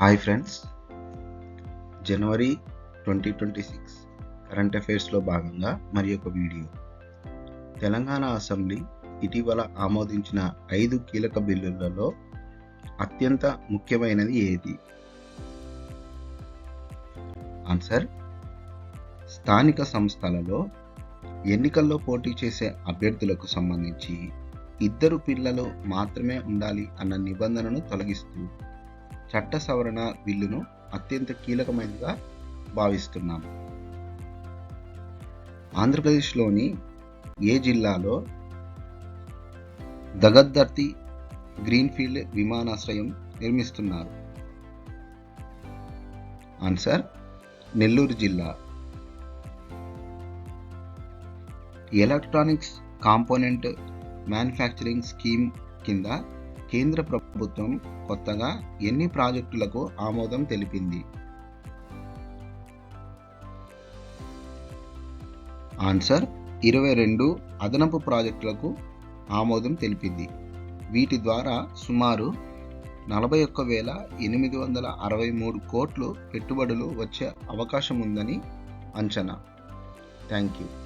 Hi friends January twenty twenty six current అఫైర్స్లో భాగంగా మరి ఒక వీడియో తెలంగాణ అసెంబ్లీ ఇటీవల ఆమోదించిన ఐదు కీలక బిల్లులలో అత్యంత ముఖ్యమైనది ఏది? ఆన్సర్ స్థానిక సంస్థలలో ఎన్నికల్లో పోటీ చేసే అభ్యర్థులకు సంబంధించి ఇద్దరు పిల్లలు మాత్రమే ఉండాలి అన్న నిబంధనను తొలగిస్తూ చట్ట సవరణ బిల్లును అత్యంత కీలకమైనదిగా భావిస్తున్నాం. ఆంధ్రప్రదేశ్లోని ఏ జిల్లాలో దగద్దర్తి గ్రీన్ఫీల్డ్ విమానాశ్రయం నిర్మిస్తున్నారు? ఆన్సర్ నెల్లూరు జిల్లా. ఎలక్ట్రానిక్స్ కాంపోనెంట్ మ్యానుఫ్యాక్చరింగ్ స్కీమ్ కింద కేంద్ర ప్రభుత్వం కొత్తగా ఎన్ని ప్రాజెక్టులకు ఆమోదం తెలిపింది? ఆన్సర్ ఇరవై రెండు అదనపు ప్రాజెక్టులకు ఆమోదం తెలిపింది. వీటి ద్వారా సుమారు నలభై ఒక్క వేల ఎనిమిది వందల అరవై మూడు కోట్లు పెట్టుబడులు వచ్చే అవకాశం ఉందని అంచనా. Thank you